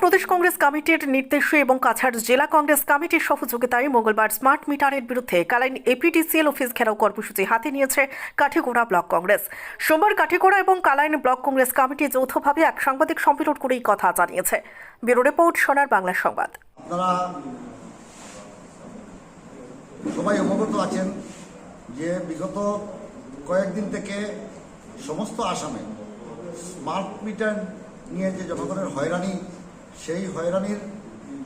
প্রদেশ কংগ্রেস কমিটির নির্দেশে এবং কাছাড় জেলা কংগ্রেস কমিটির সহযোগিতায় মঙ্গলবার স্মার্ট মিটারের বিরুদ্ধে কালাইন এপিডিসিএল অফিস ঘেরাও কর্মসূচি হাতে নিয়েছে কাঠিগোড়া ব্লক কংগ্রেস। সোমবার কাঠিগোড়া এবং কালাইন ব্লক কংগ্রেস কমিটি যৌথভাবে এক সাংবাদিক সম্মেলন করে এই কথা জানিয়েছে। ব্যুরো রিপোর্ট, সোনার বাংলা সংবাদ। সবাই অবগত আছেন যে বিগত কয়েকদিন থেকে সমস্ত আসামে স্মার্ট মিটার নিয়ে যে জনগণের হয়রানি সেই হয়রানির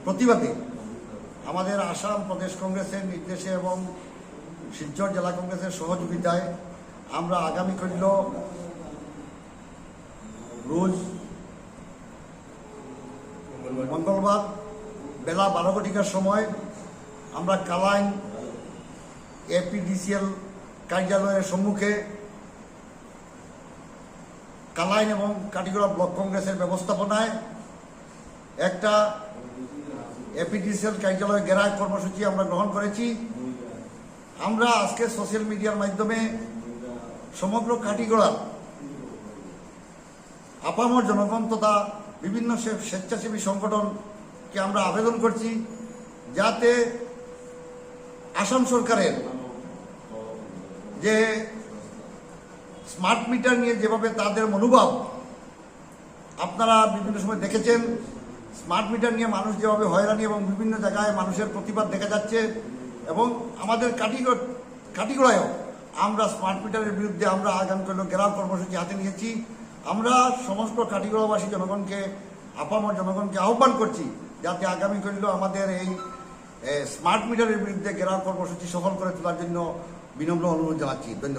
প্রতিবাদে আমাদের আসাম প্রদেশ কংগ্রেসের নির্দেশে এবং শিলচর জেলা কংগ্রেসের সহযোগিতায় আমরা আগামী করল রোজ মঙ্গলবার বেলা বারো ঘটিকার সময় আমরা কালাইন এপিডিসিএল কার্যালয়ের সম্মুখে কালাইন এবং কাটিগড়া ব্লক কংগ্রেসের ব্যবস্থাপনায় একটা এপিডিসিএল কার্যালয় গেরায় কর্মসূচি আমরা গ্রহণ করেছি। আমরা আজকে সোশ্যাল মিডিয়ার মাধ্যমে সমগ্র কাটিগড়ার আপামর জনগণ তথা বিভিন্ন স্বেচ্ছাসেবী সংগঠনকে আমরা আবেদন করছি যাতে আসাম সরকারের যে স্মার্ট মিটার নিয়ে যেভাবে তাদের মনোভাব আপনারা বিভিন্ন সময় দেখেছেন স্মার্ট মিটার নিয়ে মানুষ যেভাবে হয়রানি এবং বিভিন্ন জায়গায় মানুষের প্রতিবাদ দেখা যাচ্ছে এবং আমাদের কাটিগড় কাটিগড়ায়ও আমরা স্মার্ট মিটারের বিরুদ্ধে আমরা আগামী করল গেরাও কর্মসূচি হাতে নিয়েছি। আমরা সমস্ত কাটিগড়াবাসী জনগণকে, আপামর জনগণকে আহ্বান করছি যাতে আগামী আমাদের এই স্মার্ট মিটারের বিরুদ্ধে গেরাও কর্মসূচি সফল করে তোলার জন্য বিনম্র অনুরোধ জানাচ্ছি। ধন্যবাদ।